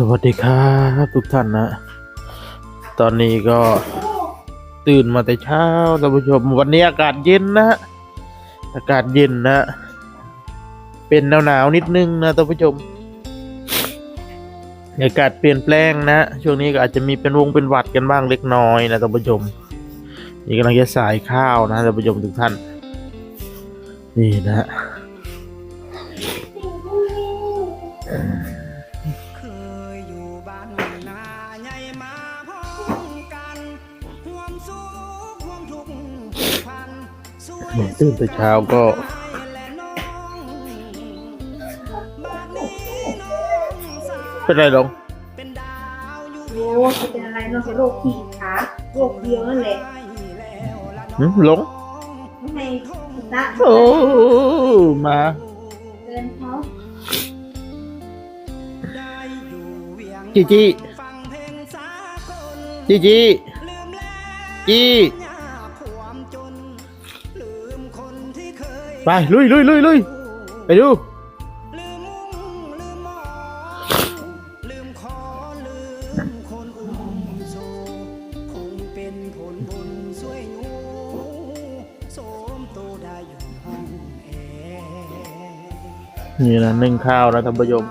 สวัสดีครับทุกท่านนะ ตอนนี้ก็ตื่นมาแต่เช้าท่านผู้ชมวันนี้อากาศเย็นนะ อากาศเย็นนะ เป็นหนาวหนาวนิดนึงนะท่านผู้ชม อากาศเปลี่ยนแปลงนะ ช่วงนี้ก็อาจจะมีเป็นวงเป็นหวัดกันบ้างเล็กน้อยนะท่านผู้ชม นี่กำลังจะสายข้าวนะท่านผู้ชมทุกท่าน นี่นะ ตื่นแต่เช้าก็และน้องบ้านนี้น้องสาวเป็นไรลงเป็นดาวอยู่โอ้จะเป็นอะไรนอกจากโรคขีดขาโรคเดียวนั่นแหละแล้วละหึหลงไม่ให้ตะโอ้มาเดินเขาได้อยู่เวียงจีจีฟังเพลงสากลจีจีลืมแล้วจี ไปลุยลุยลุยลุยไปดูนี่นะนึ่งข้าวนะท่านผู้ชม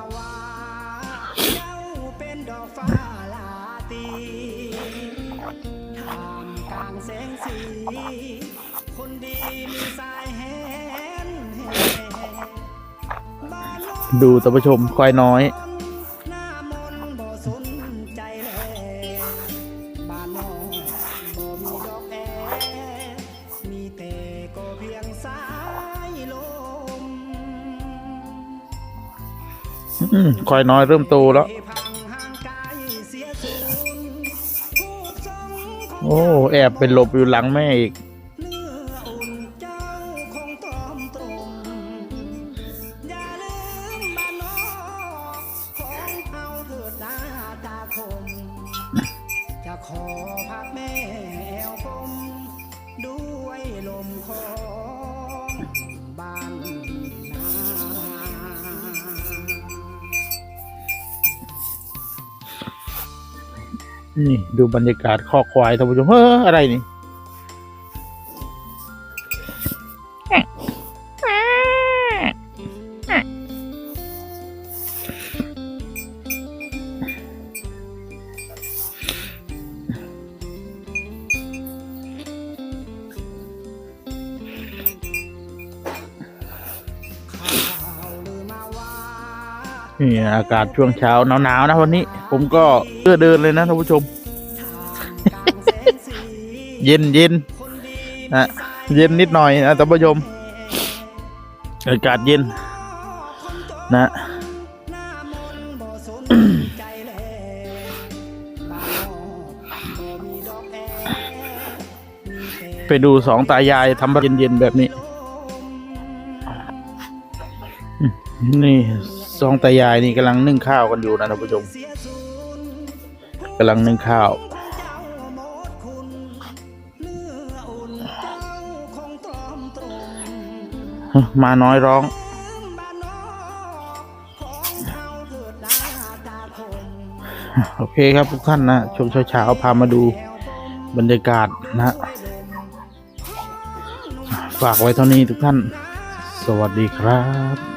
คนดีมีสายแหนแห่บ้านโน้นดูท่านผู้ชมควายน้อย หน้ามนต์บ่สนใจแลบ้านนอกบ่มีดอกแอมีแต่ก็เพียงสายลม อืมควายน้อยเริ่มโตแล้วพั โอ้แอบเป็นหลบอยู่หลังแม่อีกขอพักแม่แอวคมด้วยลมคอ นี่ดูบรรยากาศคอควายท่านผู้ชมเฮ้ออะไรนี่ นี่อากาศช่วงเช้าหนาวๆนะวันนี้ ผมก็เพื่อเดินเลยนะท่านผู้ชม เย็นเย็นนะเย็นนิดหน่อยนะท่านผู้ชม อากาศเย็น นะไปดูสองตายายทำเย็นๆแบบนี้ นี่ สองตายายนี่กำลังนึ่งข้าวกันอยู่นะท่านผู้ชมกำลังนึ่งข้าวมาน้อยร้อง โอเคครับทุกท่านนะช่วงเช้าๆพามาดูบรรยากาศนะฝากไว้เท่านี้ทุกท่าน สวัสดีครับ